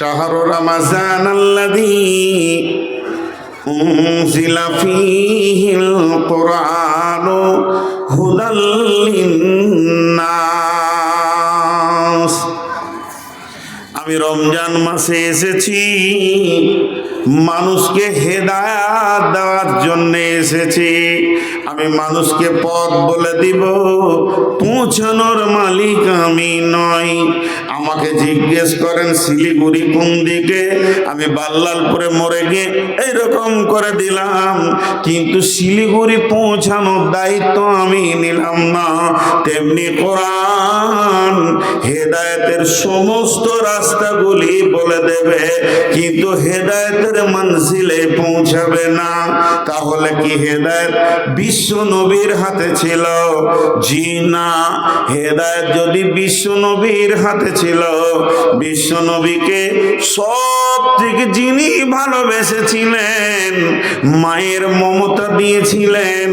শাহরু রমাজান أنزل فيه القرآن هدى للناس আমি রমজান মাসে এসেছি মানুষকে হেদায়াত দেওয়ার জন্য এসেছি আমি মানুষকে পথ বলে দিব পৌঁছানোর মালিক আমি নয় আমাকে জিজ্ঞেস করেন, শিলিগুড়ি কোন দিকে? আমি বাল্লালপুরে মরে গিয়ে এইরকম করে দিলাম। কিন্তু শিলিগুড়ি পৌঁছানোর দায়িত্ব আমি নিলাম না। তেমনি কোরআন হেদায়েতের সমস্ত রাস্তাগুলি বলে দেবে, কিন্তু হেদায়েতের মঞ্জিলে পৌঁছাবে না। তাহলে কি হেদায়ত বিশ্ব নবীর হাতে ছিল? জি না, হেদায়ত যদি বিশ্ব নবীর হাতে ছিল বিশ্ব নবীকে সব থেকে যিনি ভালোবেসেছিলেন, মায়ের মমতা দিয়েছিলেন,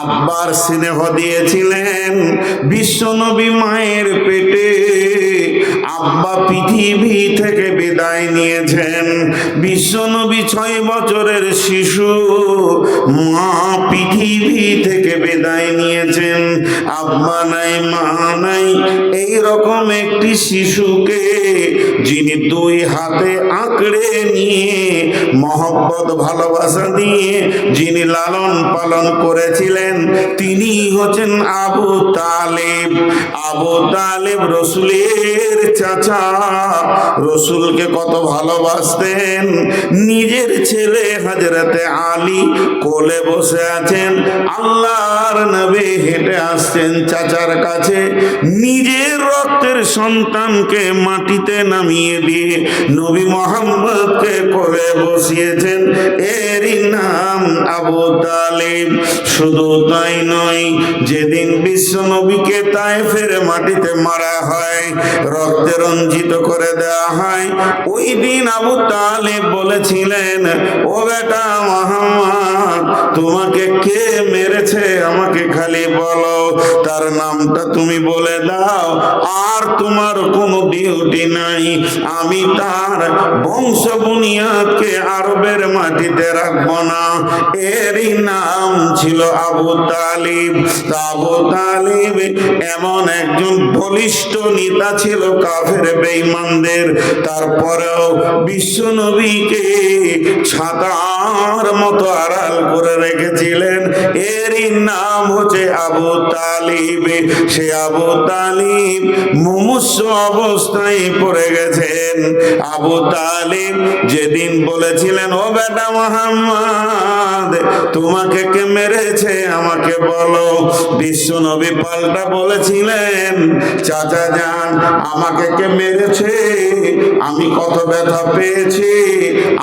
আব্বার স্নেহ দিয়েছিলেন, বিশ্ব নবী মায়ের পেটে আব্বা পৃথিবী থেকে বিদায় নিয়েছেন। বিশ্ব বিশ্বনবী ছয় বছরের শিশু, মা পৃথিবী থেকে বিদায় নিয়েছেন। আব্বা নাই, মা নাই, এই রকম একটি শিশুকে যিনি দুই হাতে আঁকড়ে নিয়ে মহব্বত, ভালোবাসা দিয়ে যিনি লালন পালন করেছিলেন, তিনি হচ্ছেন আবু তালেব। আবু তালেব রসুলের চাচা। রসুলকে কত ভালোবাসতেন। নিজের ছেলে হাজরাতে আলী কোলে বসে আছেন। আল্লাহর নবে হেঁটে আসছেন চাচার কাছে। নিজের রক্তের সন্তানকে মাটিতে নামিয়ে দিয়ে নবী মোহাম্মদকে কোলে বসিয়েছেন। এরই নাম আবু তালিব। শুধু তাই নয়, যেদিন বিশ্ব নবীকে তাইফের মাটিতে মারা হয়, রক্তে রঞ্জিত করে দেওয়া হয়, ওই দিন আবু তালিব বলেছিলেন, ও বেটা মোহাম্মদ তোমাকে কে মেরেছে? আমাকে খালি বলো। তার নামটা তুমি বলে দাও। আর তোমার কোনো ডিউটি নাই। আমি তার বংশ বুনিয়াদকে আরবের মাটিতে রাখব না। এরই নাম ছিল আবু তালিব। আবু তালিব এমন একজন বলিষ্ঠ নেতা ছিল কাফের বেঈমানদের। তারপরেও বিশ্ব নবীকে ছাতার মতো আড়াল করে রেখেছিলেন। এরই নাম হচ্ছে আবু তালিব। সে আবু তালিব মুমুষ অবস্থায় পড়ে গেছেন। আবু তালিব যেদিন বলেছিলেন, ও বেটা মোহাম্মদ, তোমাকে কে মেরেছে? আমাকে বলো। বিশ্ব নবী পাল্টা বলেছিলেন, চাচা যান আমাকে কে মেরেছে? আমি কত ব্যথা পেয়েছি।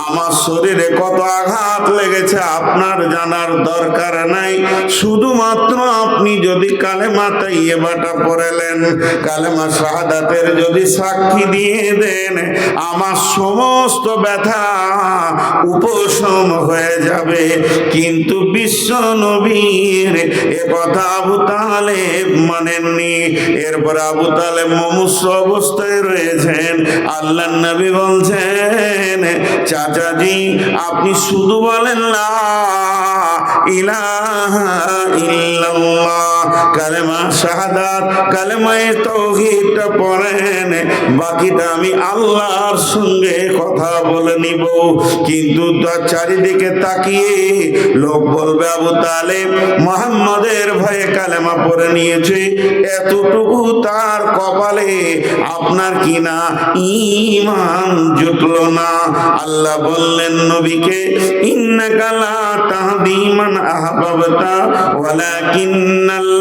আমার শরীরে কত আঘাত লেগেছে। আপনার জানার দরকার নাই। শুধুমাত্র আপনি যদি কালেমা তাইয়েবাটা পড়েলেন, কালেমা শাহাদাতের যদি সাক্ষী দিয়ে দেন, আমার সমস্ত ব্যথা উপশম হয়ে যাবে। কিন্তু বিশ্ব নবীর এ কথা আবু তালেব মানেননি। এরপর আবু তালেব মমুষ্য অবস্থায় রয়েছেন। আল্লাহ নবী বলছেন, চাচাজি, আপনি শুধু বলেন না ইলাহা ইল্লাল্লাহ। কালেমা কালেমায়ে তাওহীদটা পড়েন বাকিটা আমি আল্লাহর সঙ্গে কথা বলে নিব। কিন্তু তার চারিদিকে তাকিয়ে লোক বলবে, আবু তালেব, মোহাম্মদের ভয়ে কালেমা পড়ে নিয়েছে। এতটুকু তার কপালে আপনার কি না ইমান জুটলো না? আল্লাহ বললেন, নবীকে, ইন্নাকা লা তাহদি মান আহবাবতা ইয়াশা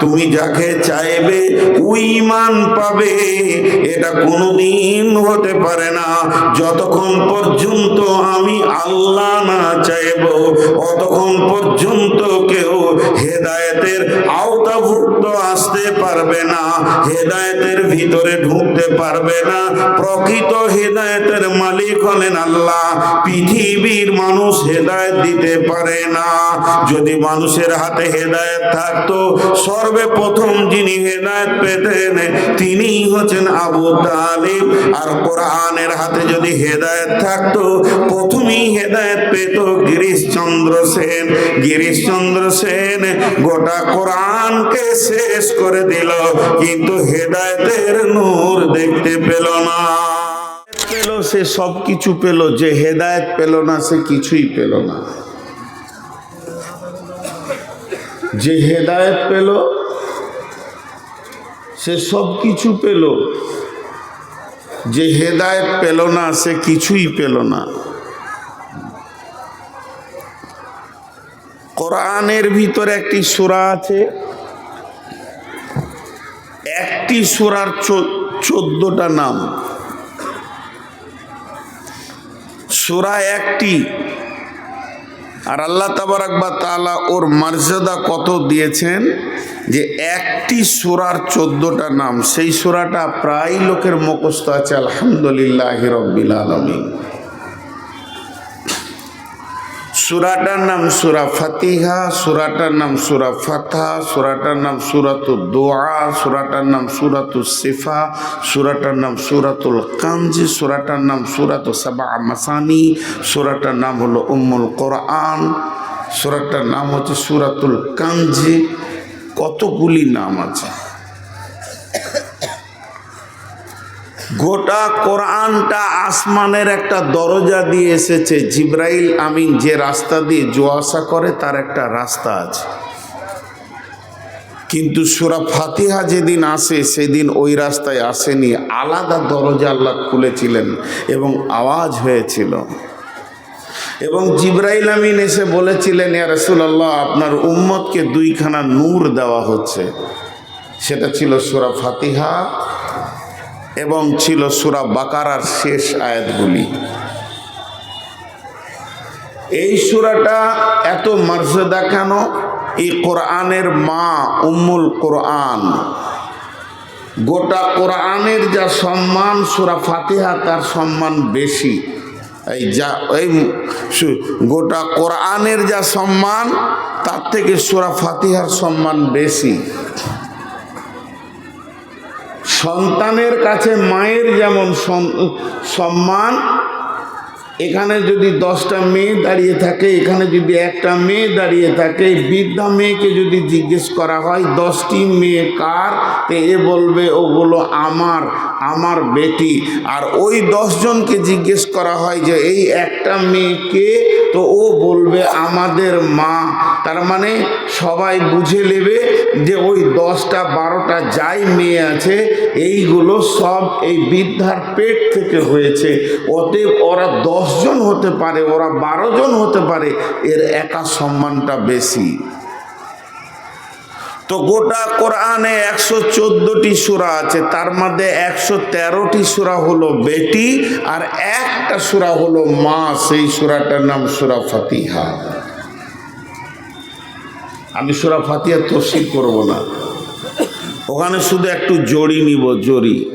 তুমি যাকে চাইবে ওই ইমান পাবে। এটা কোনোদিন হতে পারে না। যতক্ষণ পর্যন্ত আমি আল্লাহ না চাইব, অতক্ষণ পর্যন্ত কেউ হেদায়েতের না হেদায়েতের ভিতরে ঢুকতে পারবে না। প্রকৃত হেদায়েতের মালিক হলেন আল্লাহ। পৃথিবীর মানুষ হেদায়েত দিতে পারে না। যদি মানুষের হাতে হেদায়েত থাকতো, সর্বপ্রথম যিনি হেদায়েত পেতেন তিনি হচ্ছেন আবু তালিব। আর কোরআনের হাতে যদি হেদায়েত থাকতো, প্রথমেই হেদায়েত পেত গিরিশচন্দ্র সেন। গিরিশচন্দ্র সেন গোটা কোরআনকে শেষ করে দিল। কিন্তু হেদায়েতের নূর দেখতে পেল না। পেল সে সব কিছু পেল, যে হেদায়েত পেল না, সে কিছুই পেল না। যে হেদায়ত পেল, সে সব কিছু পেল। যে হেদায়েত পেল না, সে কিছুই পেল না। কোরআনের ভিতরে একটি সূরা আছে। একটি সূরার চোদ্দটা নাম। সূরা একটি। আর আল্লাহ তাবারাকবা তালা ওর মর্যাদা কত দিয়েছেন? যে একটি সূরার চোদ্দটা নাম। সেই সূরাটা প্রায় লোকের মুখস্থ আছে, আলহামদুলিল্লাহ রব্বিল আলামিন। সুরাটার নাম সুরা ফাতিহা, সুরাটার নাম সুরা ফাতা সুরাটার নাম সুরাতুল দোয়া, সুরাটার নাম সুরাতুল সিফা, সুরাটার নাম সুরাতুল কামজি, সুরাটার নাম সুরাতুল সাবা মাসানি, সুরাটার নাম হলো উম্মুল কোরআন, সুরাটার নাম হচ্ছে সুরাতুল কামজি। কতগুলি নাম আছে? গোটা কোরআনটা আসমানের একটা দরজা দিয়ে এসেছে। জিব্রাইল আমিন যে রাস্তা দিয়ে জোয়াশা করে, তার একটা রাস্তা আছে। কিন্তু সুরা ফাতিহা যেদিন আসে, সেদিন ওই রাস্তায় আসেনি। আলাদা দরজা আল্লাহ খুলেছিলেন এবং আওয়াজ হয়েছিল। এবং জিব্রাইল আমিন এসে বলেছিলেন, ইয়া রসুল্লাহ আপনার উম্মতকে দুইখানা নূর দেওয়া হচ্ছে। সেটা ছিল সুরা ফাতিহা এবং ছিল সুরা বাকারার শেষ আয়াতগুলি। এই সুরাটা এত মর্যাদা কেন? এই কোরআনের মা উম্মুল কোরআন। গোটা কোরআনের যা সম্মান, সুরা ফাতিহা তার সম্মান বেশি। এই যা, এই গোটা কোরআনের যা সম্মান, তার থেকে সুরা ফাতিহার সম্মান বেশি। সন্তানের কাছে মায়ের যেমন সম্মান, এখানে যদি দশটা মেয়ে দাঁড়িয়ে থাকে, এখানে যদি একটা মেয়ে দাঁড়িয়ে থাকে, বৃদ্ধা মেয়েকে যদি জিজ্ঞেস করা হয়, দশটি মেয়ে কার? তো এ বলবে ওগুলো আমার আমার বেটি। আর ওই দশজনকে জিজ্ঞেস করা হয় যে, এই একটা মেয়েকে তো ও বলবে, আমাদের মা। তার মানে সবাই বুঝে নেবে যে ওই দশটা, বারোটা যাই মেয়ে আছে, এইগুলো সব এই বৃদ্ধার পেট থেকে হয়েছে। অতএব ওরা দশজন হতে পারে, ওরা বারো জন হতে পারে, এর একা সম্মানটা বেশি। তো গোটা কোরআনে একশো চোদ্দটি সুরা আছে, তার মধ্যে একশো তেরোটি সুরা হলো বেটি, আর একটা সুরা হলো মা, সেই সুরাটার নাম সুরা ফাতিহা। আমি সুরা ফাতিয়া তফসিল করব না। ওখানে শুধু একটু জড়ি নিব, জড়ি।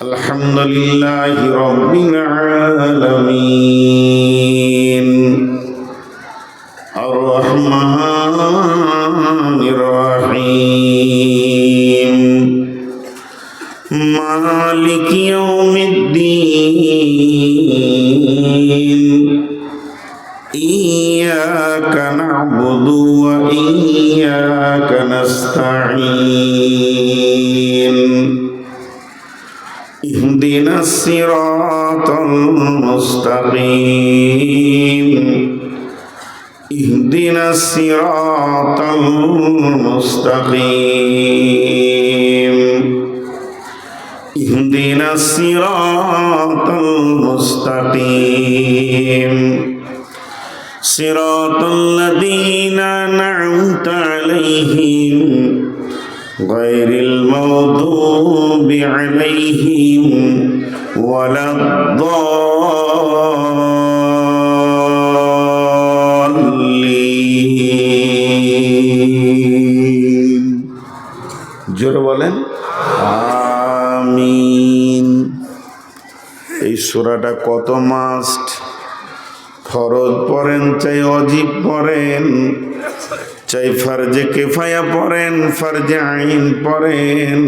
আলহামদুলিল্লাহ রব্বিল আলামিন। আর রহমানির রহিম। মালিক ইয়াউমিদ্দিন। إياك نعبد وإياك نستعين اهدنا الصراط المستقيم اهدنا الصراط المستقيم اهدنا الصراط المستقيم صراط الذين أنعمت عليهم غير المغضوب عليهم ولا الضالين জোরে বলেন আমিন এই সুরাটা কত মাস্ট ফরজ পড়েন, চাই অজীব পড়েন। চাই ফার্জে কেফায়া পড়েন, ফার্জে আইন পড়েন।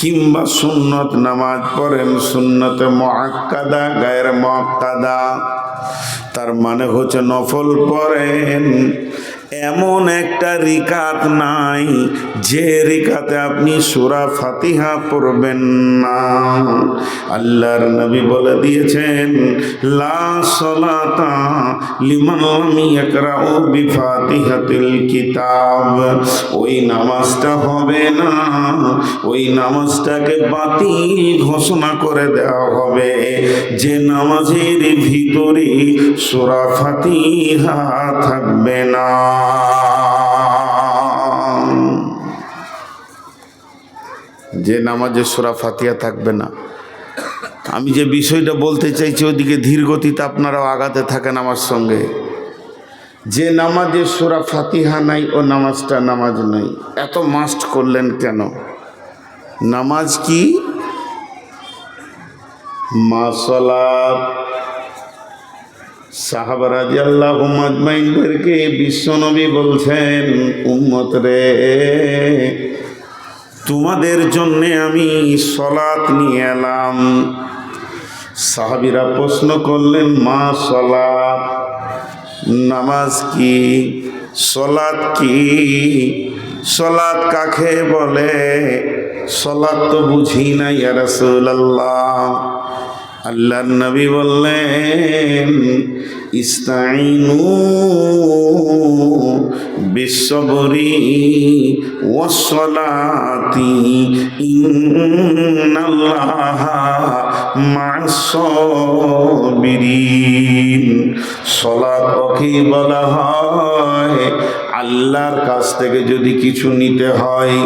কিংবা সুন্নত নামাজ পড়েন, সুন্নতে মহাক্কাদা গায়ের মহাক্কাদা তার মানে হচ্ছে নফল পড়েন। এমন একটা রিকাত নাই, যে রিকাতে আপনি সুরা ফাতিহা পড়বেন না। আল্লাহর নবী বলে দিয়েছেন, লা সলাতা লিমান লাম ইয়াকরাউ বিফাতিহাতিল কিতাব। ওই নামাজটা হবে না, ওই নামাজটাকে বাতিল ঘোষণা করে দেওয়া হবে। যে নামাজের ভিতরে সুরা ফাতিহা থাকবে না। যে নামাজে সুরা ফাতিহা থাকবে না। আমি যে বিষয়টা বলতে চাইছি, ওদিকে ধীর গতিতে আপনারাও আগাতে থাকেন আমার সঙ্গে। যে নামাজে সুরা ফাতিহা নাই, ও নামাজটা নামাজ নাই। এত মাস্ট করলেন কেন? নামাজ কি? মাসলাত সাহাবারাজি আল্লাহ মাজমাইনদেরকে বিশ্বনবী বলছেন, উম্মত রে, তোমাদের জন্যে আমি সলাৎ নিয়ে এলাম। সাহাবিরা প্রশ্ন করলেন, মা সলাৎ নামাজ কি? সলাৎ কি? সলাৎ কাকে বলে? সলাৎ তো বুঝি না ইয়া রাসূলুল্লাহ। আল্লাহর নবী বললেন ইস্তাইনু বিশ্ববরি ওয়াসলাতি ইন্নাল্লাহা মা'আস-সাবিরিন সলাত ওকে বলা হয় আল্লাহর কাছ থেকে যদি কিছু নিতে হয়,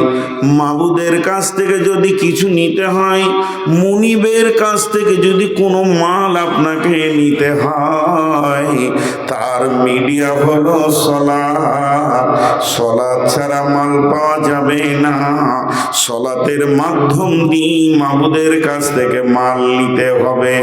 মাবুদের কাছ থেকে যদি কিছু নিতে হয়, মনিবের কাছ থেকে যদি কোনো মাল আপনাকে নিতে হয়, তার মিডিয়া হলো সলাৎ। সলাৎ ছাড়া মাল পাওয়া যাবে না। সলাতের মাধ্যম দিয়ে মাবুদের কাছ থেকে মাল নিতে হবে।